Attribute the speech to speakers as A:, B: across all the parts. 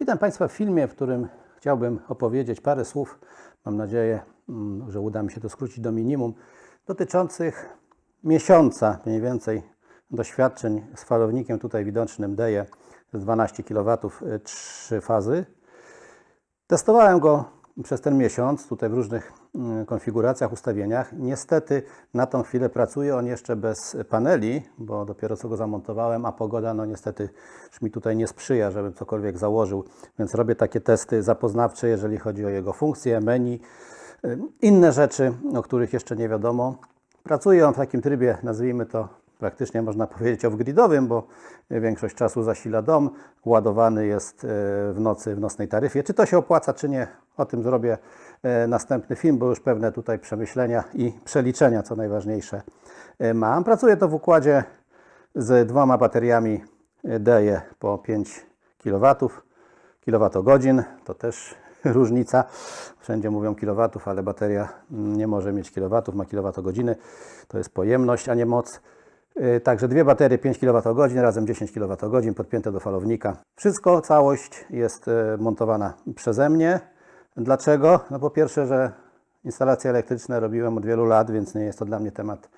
A: Witam Państwa w filmie, w którym chciałbym opowiedzieć parę słów, mam nadzieję, mm, że uda mi się to skrócić do minimum, dotyczących miesiąca mniej więcej doświadczeń z falownikiem tutaj widocznym DEJE z 12 kW, 3 fazy. Testowałem go przez ten miesiąc, tutaj w różnych mm, konfiguracjach, ustawieniach. Niestety na tą chwilę pracuje on jeszcze bez paneli, bo dopiero co go zamontowałem, a pogoda no niestety już mi tutaj nie sprzyja, żebym cokolwiek założył, więc robię takie testy zapoznawcze, jeżeli chodzi o jego funkcje, menu, y, inne rzeczy, o których jeszcze nie wiadomo. Pracuje on w takim trybie, nazwijmy to praktycznie można powiedzieć off-gridowym, bo większość czasu zasila dom, ładowany jest e, w nocy w nocnej taryfie. Czy to się opłaca, czy nie, o tym zrobię e, następny film, bo już pewne tutaj przemyślenia i przeliczenia, co najważniejsze, e, mam. Pracuję to w układzie z dwoma bateriami DEJE po 5 kW, kilowatogodzin, to też różnica. Wszędzie mówią kilowatów, ale bateria nie może mieć kilowatów, ma kilowatogodziny. To jest pojemność, a nie moc. Także dwie baterie 5 kWh, razem 10 kWh podpięte do falownika. Wszystko, całość jest montowana przeze mnie. Dlaczego? No po pierwsze, że instalacje elektryczne robiłem od wielu lat, więc nie jest to dla mnie temat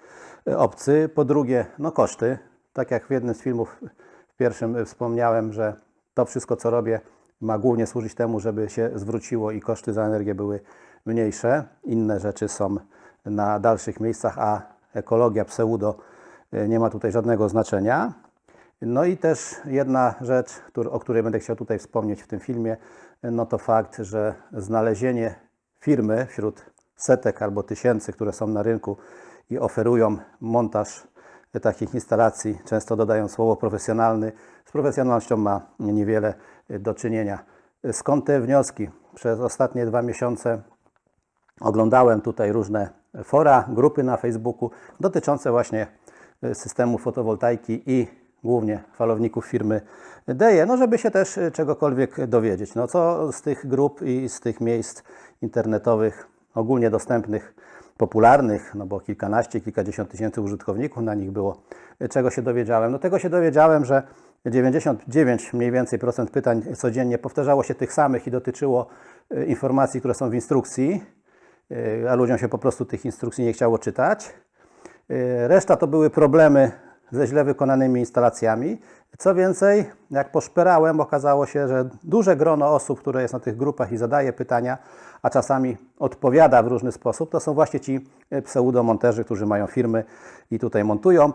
A: yy, obcy. Po drugie, no koszty. Tak jak w jednym z filmów w pierwszym wspomniałem, że to wszystko, co robię, ma głównie służyć temu, żeby się zwróciło i koszty za energię były mniejsze. Inne rzeczy są na dalszych miejscach, a ekologia pseudo e, nie ma tutaj żadnego znaczenia. No i też jedna rzecz, o której będę chciał tutaj wspomnieć w tym filmie, no to fakt, że znalezienie firmy wśród setek albo tysięcy, które są na rynku i oferują montaż takich instalacji, często dodają słowo profesjonalny, z profesjonalnością ma niewiele do czynienia. Skąd te wnioski? Przez ostatnie dwa miesiące oglądałem tutaj różne fora, grupy na Facebooku dotyczące właśnie systemu fotowoltaiki i głównie falowników firmy Deje, no żeby się też e, czegokolwiek dowiedzieć. No co z tych grup i z tych miejsc internetowych ogólnie dostępnych, popularnych, no bo kilkanaście, kilkadziesiąt tysięcy użytkowników na nich było, e, czego się dowiedziałem? No tego się dowiedziałem, że 99 mniej więcej procent pytań codziennie powtarzało się tych samych i dotyczyło e, informacji, które są w instrukcji, a ludziom się po prostu tych instrukcji nie chciało czytać. Reszta to były problemy ze źle wykonanymi instalacjami. Co więcej, jak poszperałem, okazało się, że duże grono osób, które jest na tych grupach i zadaje pytania, a czasami odpowiada w różny sposób, to są właśnie ci pseudomonterzy, którzy mają firmy i tutaj montują. E,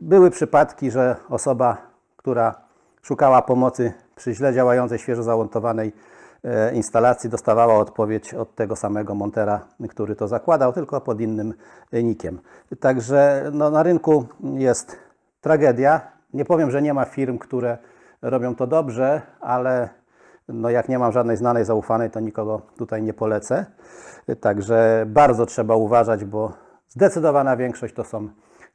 A: Były przypadki, że osoba, która szukała pomocy przy źle działającej, świeżo zamontowanej instalacji, dostawała odpowiedź od tego samego montera, który to zakładał, tylko pod innym e, nikiem. Także no, na rynku jest tragedia. Nie powiem, że nie ma firm, które robią to dobrze, ale no jak nie mam żadnej znanej, zaufanej, to nikogo tutaj nie polecę. Także bardzo trzeba uważać, bo zdecydowana większość to są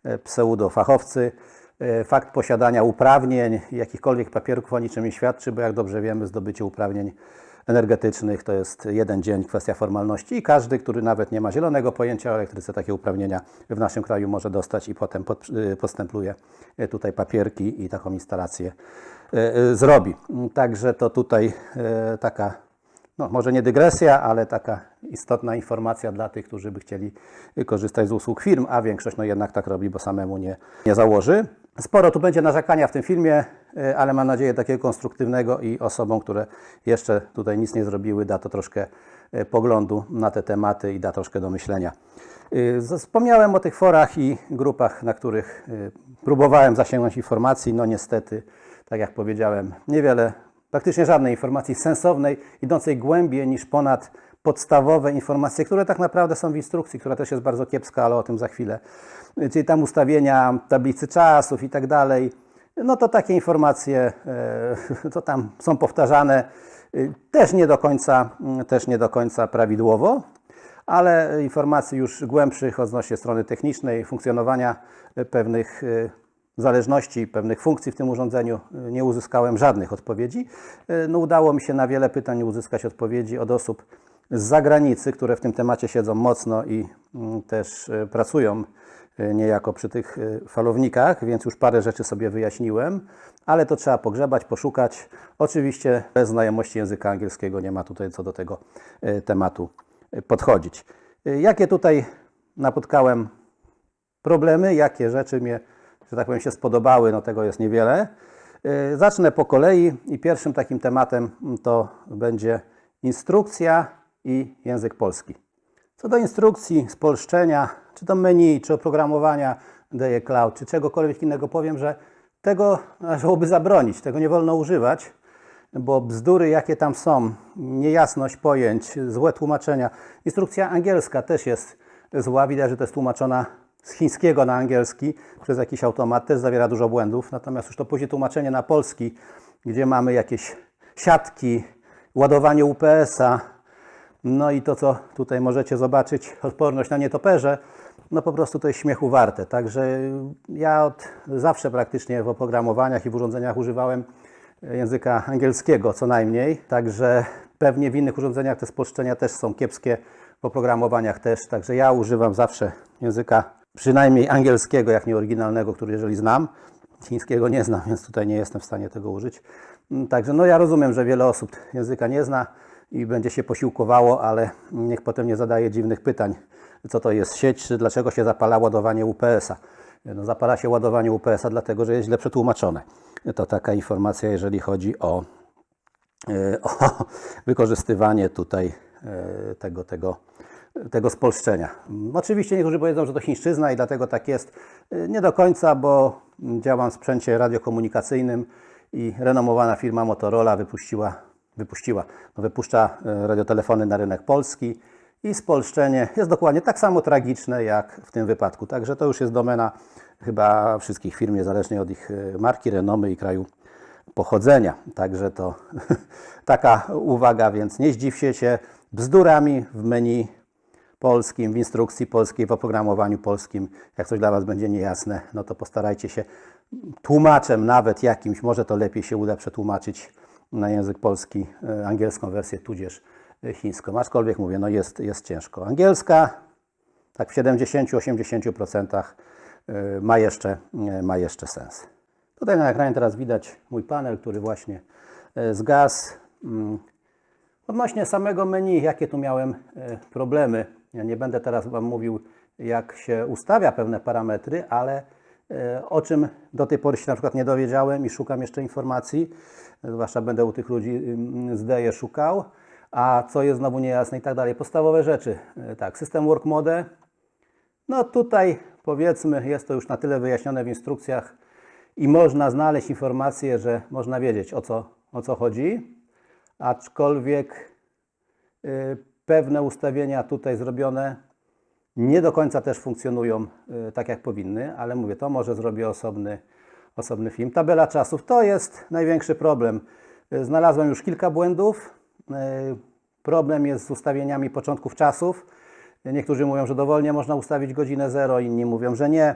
A: e, pseudofachowcy. E, Fakt posiadania uprawnień, jakichkolwiek papierków o niczym nie świadczy, bo jak dobrze wiemy, zdobycie uprawnień energetycznych to jest jeden dzień, kwestia formalności i każdy, który nawet nie ma zielonego pojęcia o elektryce, takie uprawnienia w naszym kraju może dostać i potem pod, y, postępluje y, tutaj papierki i taką instalację y, zrobi. Także to tutaj taka no, może nie dygresja, ale taka istotna informacja dla tych, którzy by chcieli korzystać z usług firm, a większość no jednak tak robi, bo samemu nie, nie założy. Sporo tu będzie narzekania w tym filmie, y, ale mam nadzieję takiego konstruktywnego i osobom, które jeszcze tutaj nic nie zrobiły, da to troszkę y, poglądu na te tematy i da troszkę do myślenia. Y, Wspomniałem o tych forach i grupach, na których próbowałem zasięgnąć informacji. No niestety, tak jak powiedziałem, niewiele praktycznie żadnej informacji sensownej, idącej głębiej niż ponad podstawowe informacje, które tak naprawdę są w instrukcji, która też jest bardzo kiepska, ale o tym za chwilę. Czyli tam ustawienia tablicy czasów i tak dalej. No to takie informacje, e, to tam są powtarzane y, też nie do końca, mm, też nie do końca prawidłowo, ale informacji już głębszych odnośnie strony technicznej, funkcjonowania e, pewnych e, zależności, pewnych funkcji w tym urządzeniu e, nie uzyskałem żadnych odpowiedzi. E, No, udało mi się na wiele pytań uzyskać odpowiedzi od osób z zagranicy, które w tym temacie siedzą mocno i mm, też e, pracują y, niejako przy tych y, falownikach, więc już parę rzeczy sobie wyjaśniłem, ale to trzeba pogrzebać, poszukać. Oczywiście bez znajomości języka angielskiego nie ma tutaj co do tego tematu podchodzić. Jakie tutaj napotkałem problemy, jakie rzeczy mnie, że tak powiem, się spodobały, no tego jest niewiele. Zacznę po kolei i pierwszym takim tematem mm, to będzie instrukcja i język polski. Co do instrukcji, spolszczenia, czy to menu, czy oprogramowania DE Cloud, czy czegokolwiek innego, powiem, że tego należałoby zabronić, tego nie wolno używać, bo bzdury, jakie tam są, niejasność pojęć, złe tłumaczenia. Instrukcja angielska też jest zła, widać, że to jest tłumaczona z chińskiego na angielski przez jakiś automat, też zawiera dużo błędów, natomiast już to później tłumaczenie na polski, gdzie mamy jakieś siatki, ładowanie UPS-a, no i to, co tutaj możecie zobaczyć, odporność na nietoperze, no po prostu to jest śmiechu warte. Także ja od zawsze praktycznie w oprogramowaniach i w urządzeniach używałem języka angielskiego co najmniej, także pewnie w innych urządzeniach te spolszczenia też są kiepskie, w oprogramowaniach też, także ja używam zawsze języka przynajmniej angielskiego, jak nie oryginalnego, który jeżeli znam, chińskiego nie znam, więc tutaj nie jestem w stanie tego użyć. Mm, Także no ja rozumiem, że wiele osób języka nie zna i będzie się posiłkowało, ale niech potem nie zadaje dziwnych pytań, co to jest sieć, czy dlaczego się zapala ładowanie UPS-a. No, zapala się ładowanie UPS-a dlatego, że jest źle przetłumaczone. To taka informacja, jeżeli chodzi o, e, o wykorzystywanie tutaj e, tego, tego, tego spolszczenia. Oczywiście niektórzy powiedzą, że to chińszczyzna i dlatego tak jest. E, Nie do końca, bo działam w sprzęcie radiokomunikacyjnym i renomowana firma Motorola wypuściła, wypuściła no wypuszcza e, radiotelefony na rynek polski i spolszczenie jest dokładnie tak samo tragiczne jak w tym wypadku. Także to już jest domena chyba wszystkich firm, niezależnie od ich e, marki, renomy i kraju pochodzenia. Także to taka uwaga, więc nie zdziwcie się bzdurami w menu polskim, w instrukcji polskiej, w oprogramowaniu polskim. Jak coś dla Was będzie niejasne, no to postarajcie się tłumaczem nawet jakimś, może to lepiej się uda przetłumaczyć na język polski e, angielską wersję, tudzież e, chińską. Aczkolwiek mówię, no jest, jest ciężko. Angielska, tak w 70-80% e, ma jeszcze, ma jeszcze sens. Tutaj na ekranie teraz widać mój panel, który właśnie zgasł. Mm. Odnośnie samego menu, jakie tu miałem problemy. Ja nie będę teraz Wam mówił, jak się ustawia pewne parametry, ale o czym do tej pory się na przykład nie dowiedziałem i szukam jeszcze informacji, zwłaszcza będę u tych ludzi mm, z szukał, a co jest znowu niejasne i tak dalej. Podstawowe rzeczy, E, tak, system work mode, no tutaj powiedzmy jest to już na tyle wyjaśnione w instrukcjach i można znaleźć informację, że można wiedzieć o co, o co chodzi, aczkolwiek y, pewne ustawienia tutaj zrobione nie do końca też funkcjonują y, tak jak powinny, ale mówię, to może zrobię osobny, osobny film. Tabela czasów to jest największy problem. Y, Znalazłem już kilka błędów. Y, Problem jest z ustawieniami początków czasów. Niektórzy mówią, że dowolnie można ustawić godzinę 0, inni mówią, że nie.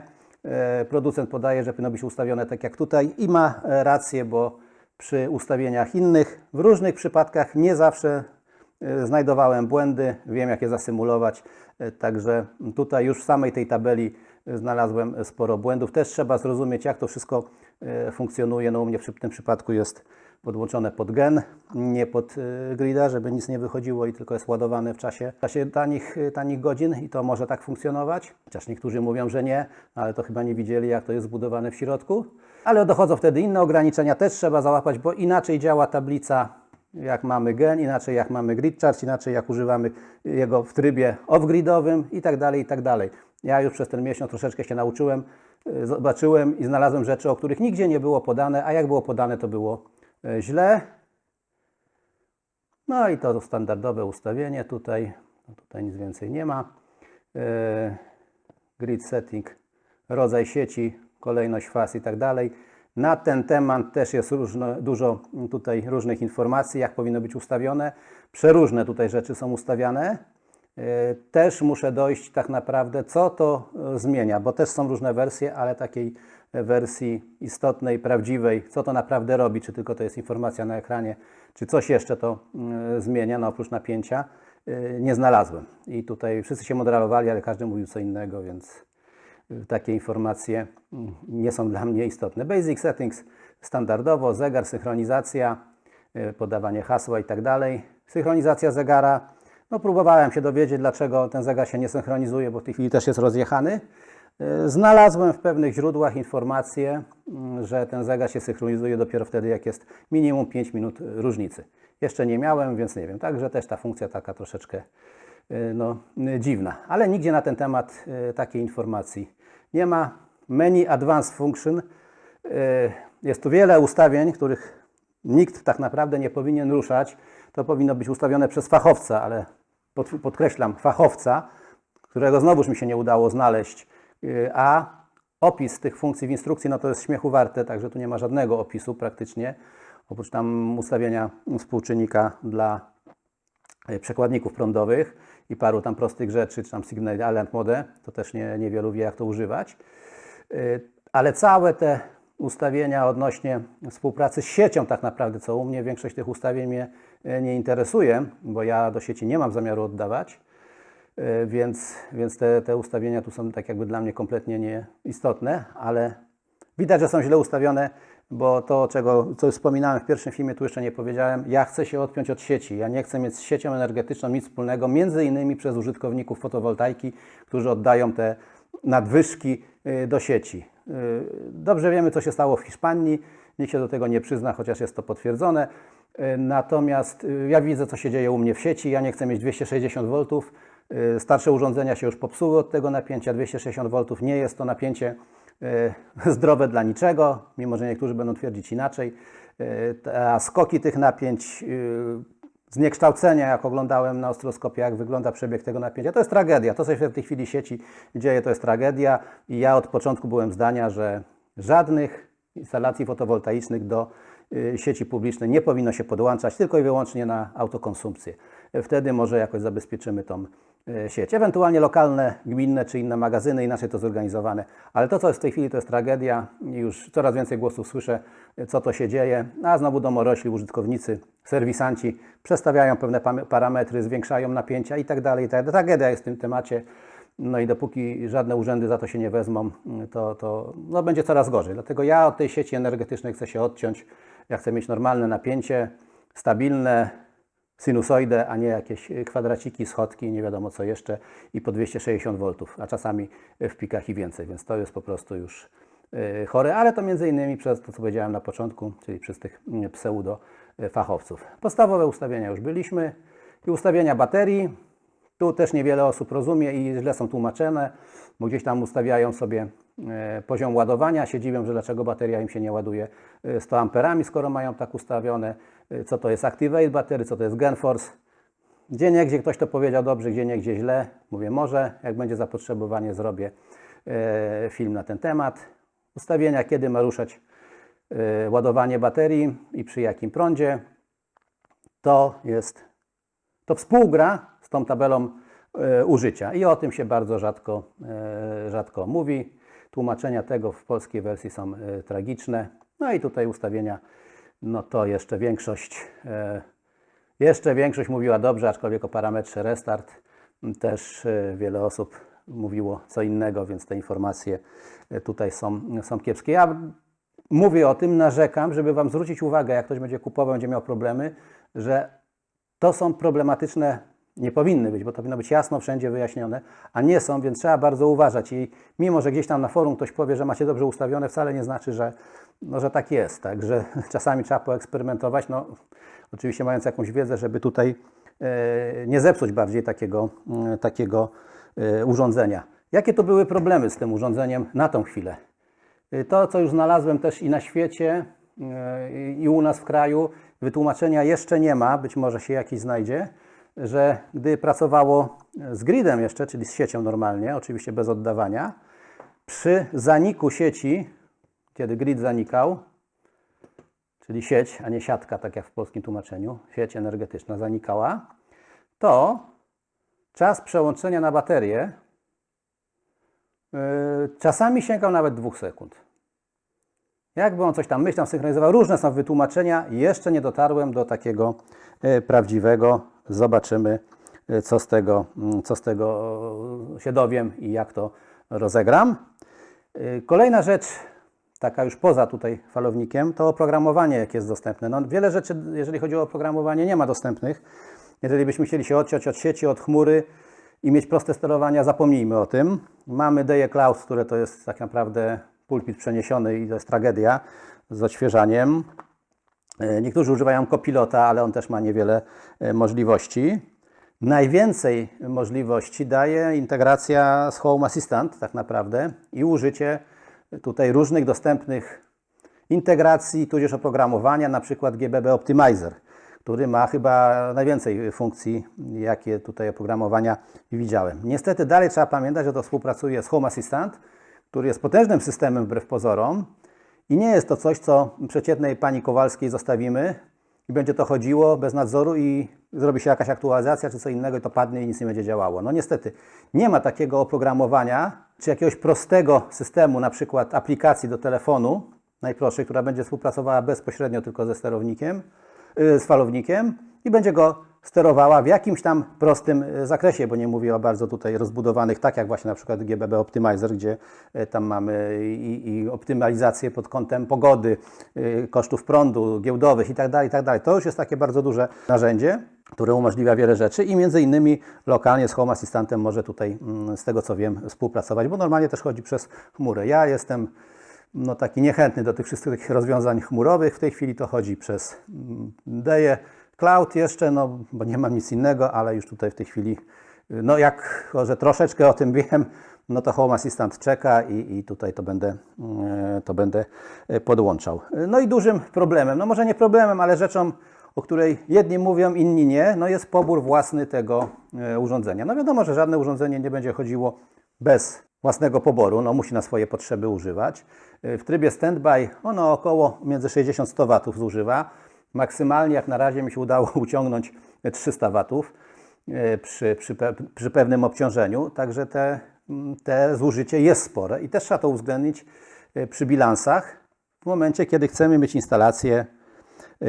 A: Producent podaje, że powinno być ustawione tak jak tutaj i ma e, rację, bo przy ustawieniach innych w różnych przypadkach nie zawsze znajdowałem błędy, wiem jak je zasymulować, także tutaj już w samej tej tabeli e, znalazłem sporo błędów. Też trzeba zrozumieć jak to wszystko e, funkcjonuje. No u mnie w tym przypadku jest podłączone pod gen, nie pod e, grida, żeby nic nie wychodziło i tylko jest ładowane w czasie, w czasie tanich, tanich godzin i to może tak funkcjonować. Chociaż niektórzy mówią, że nie, ale to chyba nie widzieli jak to jest zbudowane w środku. Ale dochodzą wtedy inne ograniczenia, też trzeba załapać, bo inaczej działa tablica jak mamy gen, inaczej jak mamy grid chart, inaczej jak używamy jego w trybie off-gridowym i tak dalej, i tak dalej. Ja już przez ten miesiąc troszeczkę się nauczyłem, y, zobaczyłem i znalazłem rzeczy, o których nigdzie nie było podane, a jak było podane, to było y, źle. No i to standardowe ustawienie tutaj, no tutaj nic więcej nie ma. Y, Grid setting, rodzaj sieci, kolejność faz i tak dalej. Na ten temat też jest różno, dużo tutaj różnych informacji, jak powinno być ustawione. Przeróżne tutaj rzeczy są ustawiane. E, Też muszę dojść tak naprawdę, co to e, zmienia, bo też są różne wersje, ale takiej wersji istotnej, prawdziwej, co to naprawdę robi, czy tylko to jest informacja na ekranie, czy coś jeszcze to mm, zmienia, no oprócz napięcia, e, nie znalazłem. I tutaj wszyscy się moderowali, ale każdy mówił co innego, więc takie informacje mm, nie są dla mnie istotne. Basic settings standardowo, zegar, synchronizacja, y, podawanie hasła i tak dalej. Synchronizacja zegara. No próbowałem się dowiedzieć, dlaczego ten zegar się nie synchronizuje, bo w tej chwili też jest rozjechany. Y, Znalazłem w pewnych źródłach informację, mm, że ten zegar się synchronizuje dopiero wtedy, jak jest minimum 5 minut różnicy. Jeszcze nie miałem, więc nie wiem. Także też ta funkcja taka troszeczkę no, y, dziwna. Ale nigdzie na ten temat y, takiej informacji nie ma. Menu Advanced Function. y, Jest tu wiele ustawień, których nikt tak naprawdę nie powinien ruszać. To powinno być ustawione przez fachowca, ale pod, podkreślam, fachowca, którego znowuż mi się nie udało znaleźć, y, a opis tych funkcji w instrukcji, no to jest śmiechu warte, także tu nie ma żadnego opisu praktycznie, oprócz tam ustawienia współczynnika dla y, przekładników prądowych i paru tam prostych rzeczy, czy tam Signal Mode, to też nie, niewielu wie jak to używać. Y, Ale całe te ustawienia odnośnie współpracy z siecią tak naprawdę, co u mnie większość tych ustawień mnie y, nie interesuje, bo ja do sieci nie mam zamiaru oddawać, y, więc, więc te, te ustawienia tu są tak jakby dla mnie kompletnie nieistotne, ale widać, że są źle ustawione, bo to, czego, co wspominałem w pierwszym filmie, tu jeszcze nie powiedziałem, ja chcę się odpiąć od sieci. Ja nie chcę mieć z siecią energetyczną nic wspólnego, między innymi przez użytkowników fotowoltaiki, którzy oddają te nadwyżki y, do sieci. Y, Dobrze wiemy, co się stało w Hiszpanii. Nikt się do tego nie przyzna, chociaż jest to potwierdzone. Y, Natomiast ja widzę, co się dzieje u mnie w sieci. Ja nie chcę mieć 260 V. Starsze urządzenia się już popsuły od tego napięcia. 260 V nie jest to napięcie zdrowe dla niczego, mimo że niektórzy będą twierdzić inaczej. Y, A skoki tych napięć, y, zniekształcenia, jak oglądałem na ostroskopie, jak wygląda przebieg tego napięcia, to jest tragedia. To, co się w tej chwili sieci dzieje, to jest tragedia. I ja od początku byłem zdania, że żadnych instalacji fotowoltaicznych do y, sieci publicznej nie powinno się podłączać, tylko i wyłącznie na autokonsumpcję. Wtedy może jakoś zabezpieczymy tą y, sieć. Ewentualnie lokalne, gminne czy inne magazyny, inaczej to zorganizowane. Ale to, co jest w tej chwili, to jest tragedia. Już coraz więcej głosów słyszę, y, co to się dzieje. A znowu domorośli, użytkownicy, serwisanci przestawiają pewne parametry, zwiększają napięcia i tak dalej. i tak. Tragedia jest w tym temacie. No i dopóki żadne urzędy za to się nie wezmą, to, to no będzie coraz gorzej. Dlatego ja od tej sieci energetycznej chcę się odciąć. Ja chcę mieć normalne napięcie, stabilne, sinusoidę, a nie jakieś kwadraciki, schodki, nie wiadomo co jeszcze i po 260 V, a czasami w pikach i więcej, więc to jest po prostu już y, chore, ale to między innymi przez to, co powiedziałem na początku, czyli przez tych mm, pseudo y, fachowców. Podstawowe ustawienia już byliśmy i ustawienia baterii. Tu też niewiele osób rozumie i źle są tłumaczone, bo gdzieś tam ustawiają sobie e, poziom ładowania, się dziwią, że dlaczego bateria im się nie ładuje e, 100 amperami, skoro mają tak ustawione. E, Co to jest Activate Battery, co to jest GenForce. Gdzie niegdzie ktoś to powiedział dobrze, gdzie niegdzie źle. Mówię, może jak będzie zapotrzebowanie, zrobię e, film na ten temat. Ustawienia, kiedy ma ruszać e, ładowanie baterii i przy jakim prądzie. To jest to współgra z tą tabelą e, użycia i o tym się bardzo rzadko, e, rzadko mówi. Tłumaczenia tego w polskiej wersji są e, tragiczne. No i tutaj ustawienia, no to jeszcze większość, jeszcze większość mówiła dobrze, aczkolwiek o parametrze restart też wiele osób mówiło co innego, więc te informacje tutaj są, są kiepskie. Ja mówię o tym, narzekam, żeby Wam zwrócić uwagę, jak ktoś będzie kupował, będzie miał problemy, że to są problematyczne, nie powinny być, bo to powinno być jasno wszędzie wyjaśnione, a nie są, więc trzeba bardzo uważać. I mimo, że gdzieś tam na forum ktoś powie, że macie dobrze ustawione, wcale nie znaczy, że, no, że tak jest. Także czasami trzeba poeksperymentować, no, oczywiście mając jakąś wiedzę, żeby tutaj e, nie zepsuć bardziej takiego, e, takiego e, urządzenia. Jakie to były problemy z tym urządzeniem na tą chwilę? Y, To, co już znalazłem też i na świecie, y, i u nas w kraju, wytłumaczenia jeszcze nie ma, być może się jakiś znajdzie, że gdy pracowało z gridem jeszcze, czyli z siecią normalnie, oczywiście bez oddawania, przy zaniku sieci, kiedy grid zanikał, czyli sieć, a nie siatka, tak jak w polskim tłumaczeniu, sieć energetyczna zanikała, to czas przełączenia na baterię Yy, Czasami sięgał nawet dwóch sekund. Jakby on coś tam myślał, synchronizował, różne są wytłumaczenia. Jeszcze nie dotarłem do takiego e, prawdziwego. Zobaczymy, e, co z tego, mm, co z tego e, się dowiem i jak to rozegram. Y, Kolejna rzecz, taka już poza tutaj falownikiem, to oprogramowanie, jakie jest dostępne. No, wiele rzeczy, jeżeli chodzi o oprogramowanie, nie ma dostępnych. Jeżeli byśmy chcieli się odciąć od sieci, od chmury i mieć proste sterowania, zapomnijmy o tym. Mamy Deje Cloud, które to jest tak naprawdę pulpit przeniesiony i to jest tragedia z odświeżaniem. E, Niektórzy używają Copilota, ale on też ma niewiele e, możliwości. Najwięcej możliwości daje integracja z Home Assistant tak naprawdę i użycie tutaj różnych dostępnych integracji, tudzież oprogramowania, na przykład GBB Optimizer, który ma chyba najwięcej funkcji, jakie tutaj oprogramowania widziałem. Niestety dalej trzeba pamiętać, że to współpracuje z Home Assistant, który jest potężnym systemem wbrew pozorom i nie jest to coś, co przeciętnej pani Kowalskiej zostawimy i będzie to chodziło bez nadzoru i zrobi się jakaś aktualizacja czy co innego i to padnie i nic nie będzie działało. No niestety, nie ma takiego oprogramowania czy jakiegoś prostego systemu, na przykład aplikacji do telefonu, najprostszej, która będzie współpracowała bezpośrednio tylko ze sterownikiem, yy, z falownikiem i będzie go sterowała w jakimś tam prostym y, zakresie, bo nie mówię o bardzo tutaj rozbudowanych, tak jak właśnie na przykład GBB Optimizer, gdzie y, tam mamy i, i optymalizację pod kątem pogody, y, kosztów prądu, giełdowych itd., itd. To już jest takie bardzo duże narzędzie, które umożliwia wiele rzeczy i między innymi lokalnie z Home Assistantem może tutaj, mm, z tego co wiem, współpracować, bo normalnie też chodzi przez chmurę. Ja jestem no, taki niechętny do tych wszystkich rozwiązań chmurowych. W tej chwili to chodzi przez mm, Deje, Cloud jeszcze, no bo nie mam nic innego, ale już tutaj w tej chwili, no jak, że troszeczkę o tym wiem, no to Home Assistant czeka i, i tutaj to będę, e, to będę e, podłączał. No i dużym problemem, no może nie problemem, ale rzeczą, o której jedni mówią, inni nie, no jest pobór własny tego e, urządzenia. No wiadomo, że żadne urządzenie nie będzie chodziło bez własnego poboru, no musi na swoje potrzeby używać. W trybie standby ono około między 60 100 W zużywa. Maksymalnie jak na razie mi się udało uciągnąć 300 watów e, przy, przy, przy pewnym obciążeniu, także te, mm, te zużycie jest spore i też trzeba to uwzględnić e, przy bilansach. W momencie, kiedy chcemy mieć instalację, e,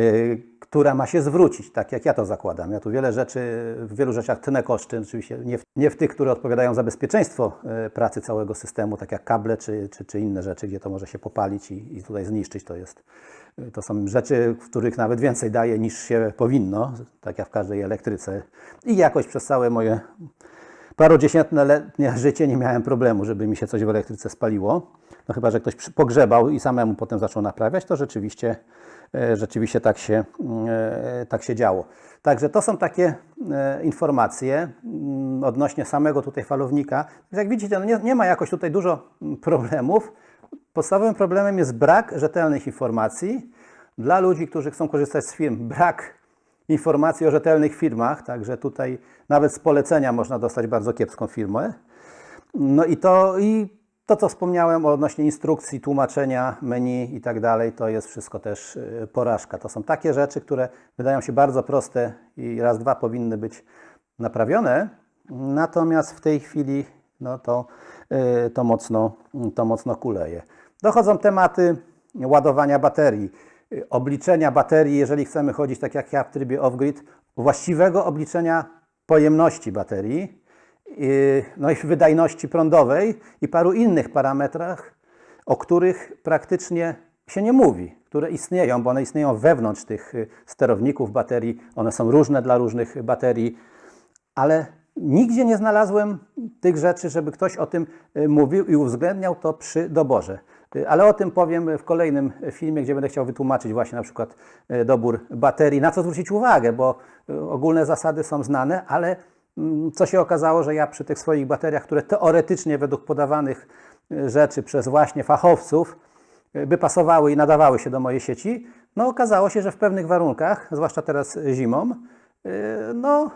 A: która ma się zwrócić, tak jak ja to zakładam. Ja tu wiele rzeczy, w wielu rzeczach tnę koszty, oczywiście nie w, nie w tych, które odpowiadają za bezpieczeństwo e, pracy całego systemu, tak jak kable czy, czy, czy inne rzeczy, gdzie to może się popalić i, i tutaj zniszczyć. To, jest, to są rzeczy, w których nawet więcej daje niż się powinno, tak jak w każdej elektryce. I jakoś przez całe moje parodziesiętnoletnie życie nie miałem problemu, żeby mi się coś w elektryce spaliło. No chyba, że ktoś pogrzebał i samemu potem zaczął naprawiać, to rzeczywiście, e, rzeczywiście tak, się, e, tak się działo. Także to są takie e, informacje mm, odnośnie samego tutaj falownika. Jak widzicie, no nie, nie ma jakoś tutaj dużo mm, problemów. Podstawowym problemem jest brak rzetelnych informacji dla ludzi, którzy chcą korzystać z firm. Brak informacji o rzetelnych firmach, także tutaj nawet z polecenia można dostać bardzo kiepską firmę. No i to, i to co wspomniałem odnośnie instrukcji, tłumaczenia, menu i tak dalej, to jest wszystko też y, porażka. To są takie rzeczy, które wydają się bardzo proste i raz, dwa powinny być naprawione, natomiast w tej chwili no to, y, to, mocno, to mocno kuleje. Dochodzą tematy ładowania baterii, y, obliczenia baterii, jeżeli chcemy chodzić tak jak ja w trybie off-grid, właściwego obliczenia pojemności baterii, no i wydajności prądowej i paru innych parametrach, o których praktycznie się nie mówi, które istnieją, bo one istnieją wewnątrz tych y, sterowników baterii, one są różne dla różnych baterii, ale nigdzie nie znalazłem tych rzeczy, żeby ktoś o tym y, mówił i uwzględniał to przy doborze. Y, Ale o tym powiem w kolejnym filmie, gdzie będę chciał wytłumaczyć właśnie na przykład y, dobór baterii, na co zwrócić uwagę, bo y, ogólne zasady są znane, ale co się okazało, że ja przy tych swoich bateriach, które teoretycznie według podawanych y, rzeczy przez właśnie fachowców y, by pasowały i nadawały się do mojej sieci, no okazało się, że w pewnych warunkach, zwłaszcza teraz zimą, y, no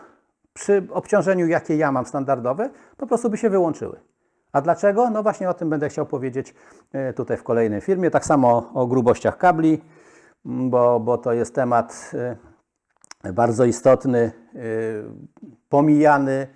A: przy obciążeniu, jakie ja mam standardowe, po prostu by się wyłączyły. A dlaczego? No właśnie o tym będę chciał powiedzieć e, tutaj w kolejnym filmie. Tak samo o grubościach kabli, m, bo, bo to jest temat bardzo istotny, pomijany,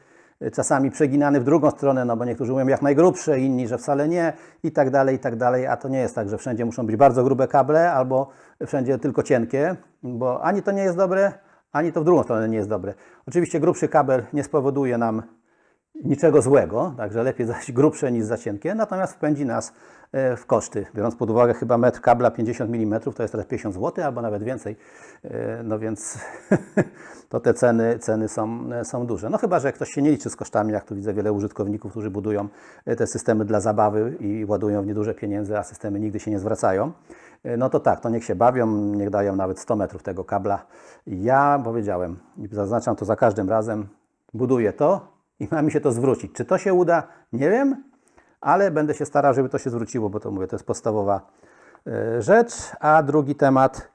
A: e, czasami przeginany w drugą stronę, no bo niektórzy mówią jak najgrubsze, inni, że wcale nie i tak dalej, i tak dalej, a to nie jest tak, że wszędzie muszą być bardzo grube kable albo wszędzie tylko cienkie, bo ani to nie jest dobre, ani to w drugą stronę nie jest dobre. Oczywiście grubszy kabel nie spowoduje nam niczego złego, także lepiej zaś grubsze niż za cienkie, natomiast wpędzi nas e, w koszty. Biorąc pod uwagę chyba metr kabla 50 mm, to jest teraz 50 zł albo nawet więcej, E, no więc to te ceny, ceny są, są duże. No chyba, że ktoś się nie liczy z kosztami, jak tu widzę wiele użytkowników, którzy budują e, te systemy dla zabawy i ładują w nieduże pieniądze, a systemy nigdy się nie zwracają. E, No to tak, to niech się bawią, niech dają nawet 100 metrów tego kabla. Ja powiedziałem i zaznaczam to za każdym razem, buduję to i ma mi się to zwrócić. Czy to się uda? Nie wiem, ale będę się starał, żeby to się zwróciło, bo to mówię, to jest podstawowa e, rzecz. A drugi temat,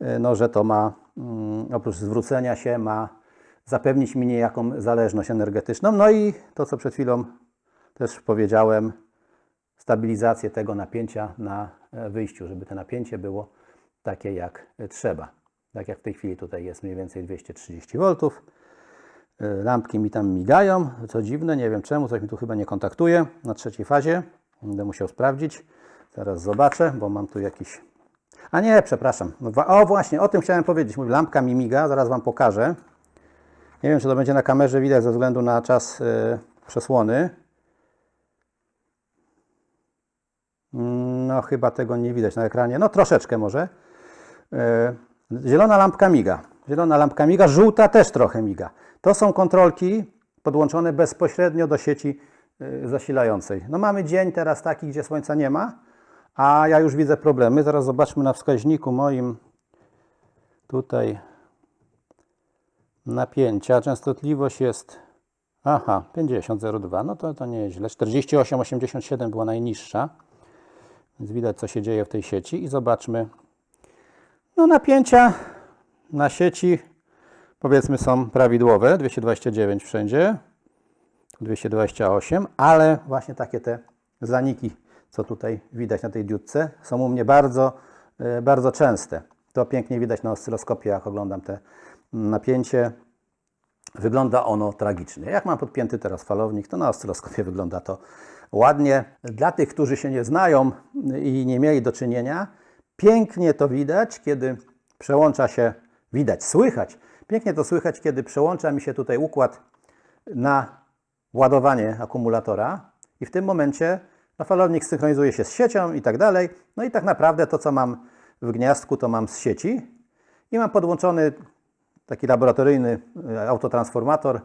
A: e, no, że to ma mm, oprócz zwrócenia się, ma zapewnić mi niejaką zależność energetyczną. No i to, co przed chwilą też powiedziałem, stabilizację tego napięcia na e, wyjściu, żeby to napięcie było takie jak trzeba. Tak jak w tej chwili tutaj jest mniej więcej 230 V. Y, Lampki mi tam migają, co dziwne, nie wiem czemu, coś mi tu chyba nie kontaktuje na trzeciej fazie. Będę musiał sprawdzić. Zaraz zobaczę, bo mam tu jakiś. A nie, przepraszam. No O, właśnie, o tym chciałem powiedzieć. Mój lampka mi miga, zaraz Wam pokażę. Nie wiem, czy to będzie na kamerze widać ze względu na czas y, przesłony. No, chyba tego nie widać na ekranie. No, troszeczkę może. E, Zielona lampka miga. Zielona lampka miga, żółta też trochę miga. To są kontrolki podłączone bezpośrednio do sieci e, zasilającej. No mamy dzień teraz taki, gdzie słońca nie ma, a ja już widzę problemy. Zaraz zobaczmy na wskaźniku moim tutaj napięcia. Częstotliwość jest aha, 50,02. No to, to nie jest źle. 48,87 była najniższa. Więc widać, co się dzieje w tej sieci. I zobaczmy. No napięcia na sieci powiedzmy są prawidłowe. 229 wszędzie. 228, ale właśnie takie te zaniki, co tutaj widać na tej diodce, są u mnie bardzo, e, bardzo częste. To pięknie widać na oscyloskopie, jak oglądam te napięcie. Wygląda ono tragicznie. Jak mam podpięty teraz falownik, to na oscyloskopie wygląda to ładnie. Dla tych, którzy się nie znają i nie mieli do czynienia, pięknie to widać, kiedy przełącza się, widać, słychać. Pięknie to słychać, kiedy przełącza mi się tutaj układ na ładowanie akumulatora i w tym momencie no, falownik synchronizuje się z siecią i tak dalej. No i tak naprawdę to, co mam w gniazdku, to mam z sieci i mam podłączony taki laboratoryjny e, autotransformator.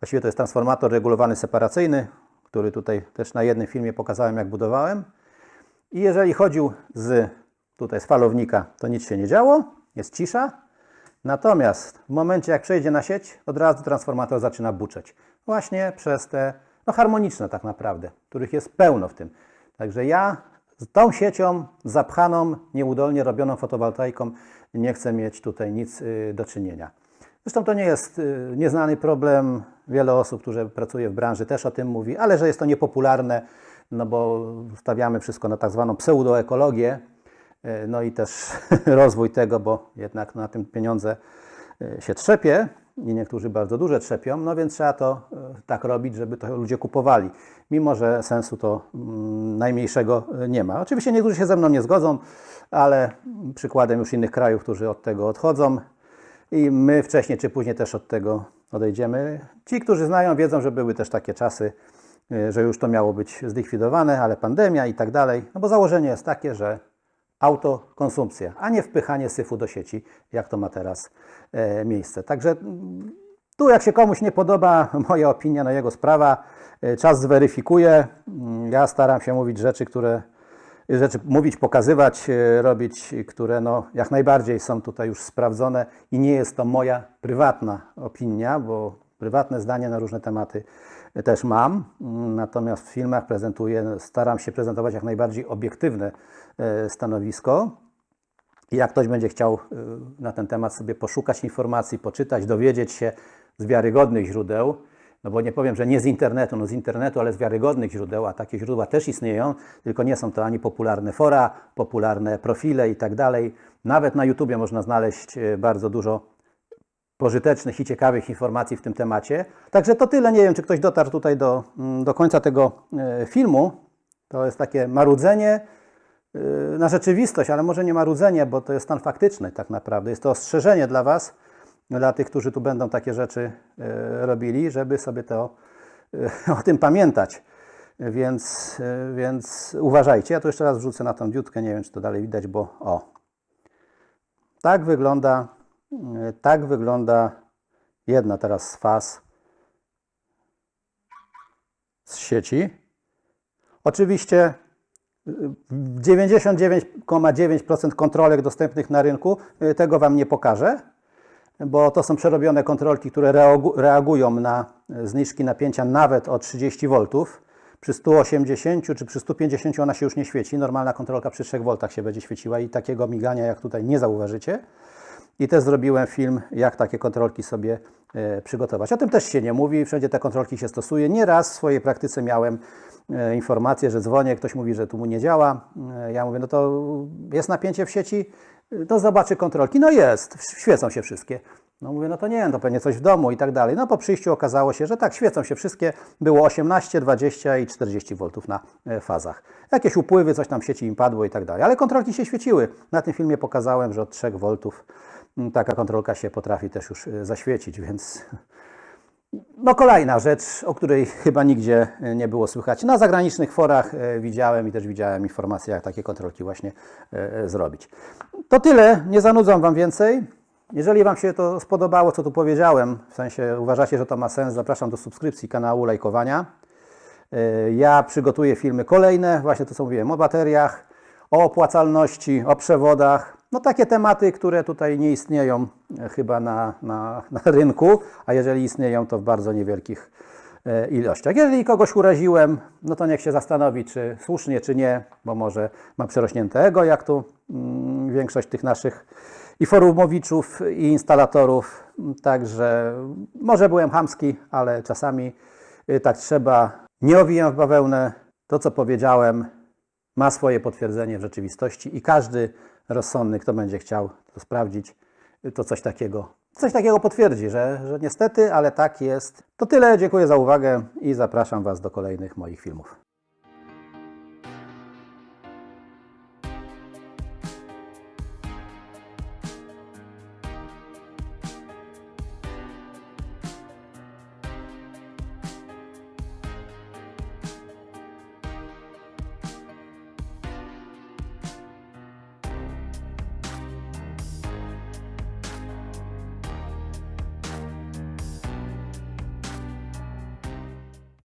A: Właściwie to jest transformator regulowany separacyjny, który tutaj też na jednym filmie pokazałem, jak budowałem. I jeżeli chodził z tutaj z falownika, to nic się nie działo, jest cisza. Natomiast w momencie, jak przejdzie na sieć, od razu transformator zaczyna buczeć. Właśnie przez te, no harmoniczne tak naprawdę, których jest pełno w tym. Także ja z tą siecią zapchaną, nieudolnie robioną fotowoltaiką nie chcę mieć tutaj nic y, do czynienia. Zresztą to nie jest y, nieznany problem. Wiele osób, które pracuje w branży też o tym mówi, ale że jest to niepopularne, no bo stawiamy wszystko na tak zwaną pseudoekologię, no i też rozwój tego, bo jednak na tym pieniądze y, się trzepie i niektórzy bardzo duże trzepią, no więc trzeba to y, tak robić, żeby to ludzie kupowali, mimo że sensu to mm, najmniejszego nie ma. Oczywiście niektórzy się ze mną nie zgodzą, ale przykładem już innych krajów, którzy od tego odchodzą, i my wcześniej czy później też od tego odejdziemy. Ci, którzy znają, wiedzą, że były też takie czasy, że już to miało być zlikwidowane, ale pandemia i tak dalej. No bo założenie jest takie, że autokonsumpcja, a nie wpychanie syfu do sieci, jak to ma teraz e, miejsce. Także mm, tu, jak się komuś nie podoba moja opinia, no jego sprawa, e, czas zweryfikuje. Mm, Ja staram się mówić rzeczy, które rzeczy mówić, pokazywać, e, robić, które no, jak najbardziej są tutaj już sprawdzone i nie jest to moja prywatna opinia, bo prywatne zdanie na różne tematy też mam, natomiast w filmach prezentuję, staram się prezentować jak najbardziej obiektywne e, stanowisko. I jak ktoś będzie chciał y, na ten temat sobie poszukać informacji, poczytać, dowiedzieć się z wiarygodnych źródeł, no bo nie powiem, że nie z internetu, no z internetu, ale z wiarygodnych źródeł, a takie źródła też istnieją, tylko nie są to ani popularne fora, popularne profile i tak dalej. Nawet na YouTubie można znaleźć y, bardzo dużo pożytecznych i ciekawych informacji w tym temacie. Także to tyle. Nie wiem, czy ktoś dotarł tutaj do, mm, do końca tego e, filmu. To jest takie marudzenie y, na rzeczywistość, ale może nie marudzenie, bo to jest stan faktyczny tak naprawdę. Jest to ostrzeżenie dla Was, dla tych, którzy tu będą takie rzeczy y, robili, żeby sobie to e, o tym pamiętać. Więc, e, więc uważajcie. Ja tu jeszcze raz wrzucę na tą diutkę, nie wiem czy to dalej widać, bo o. Tak wygląda, e, tak wygląda jedna teraz z faz z sieci. Oczywiście y, 99,9% kontrolek dostępnych na rynku y, tego Wam nie pokażę, bo to są przerobione kontrolki, które reagu- reagują na zniżki napięcia nawet o 30 V. Przy 180 czy przy 150 ona się już nie świeci. Normalna kontrolka przy 3 V się będzie świeciła i takiego migania jak tutaj nie zauważycie. I też zrobiłem film, jak takie kontrolki sobie e, przygotować. O tym też się nie mówi, wszędzie te kontrolki się stosuje. Nieraz w swojej praktyce miałem e, informację, że dzwonię, ktoś mówi, że tu mu nie działa. E, ja mówię, no to jest napięcie w sieci, to zobaczy kontrolki. No jest, świecą się wszystkie. No mówię, no to nie, to pewnie coś w domu i tak dalej. No po przyjściu okazało się, że tak, świecą się wszystkie. Było 18, 20 i 40 V na fazach. Jakieś upływy, coś tam w sieci im padło i tak dalej. Ale kontrolki się świeciły. Na tym filmie pokazałem, że od 3 V taka kontrolka się potrafi też już e, zaświecić, więc no kolejna rzecz, o której chyba nigdzie e, nie było słychać. Na zagranicznych forach e, widziałem i też widziałem informacje, jak takie kontrolki właśnie zrobić. To tyle, nie zanudzam Wam więcej. Jeżeli Wam się to spodobało, co tu powiedziałem, w sensie uważacie, że to ma sens, zapraszam do subskrypcji kanału, lajkowania. Ja przygotuję filmy kolejne, właśnie to co mówiłem, o bateriach, o opłacalności, o przewodach. No takie tematy, które tutaj nie istnieją e, chyba na, na, na rynku, a jeżeli istnieją, to w bardzo niewielkich e, ilościach. Jeżeli kogoś uraziłem, no to niech się zastanowi, czy słusznie, czy nie, bo może ma przerośnięte ego, jak tu mm, większość tych naszych i forumowiczów, i instalatorów. Także może byłem chamski, ale czasami y, tak trzeba. Nie owijam w bawełnę. To, co powiedziałem, ma swoje potwierdzenie w rzeczywistości i każdy rozsądny, kto będzie chciał to sprawdzić, to coś takiego, coś takiego potwierdzi, że, że niestety, ale tak jest. To tyle, dziękuję za uwagę i zapraszam Was do kolejnych moich filmów.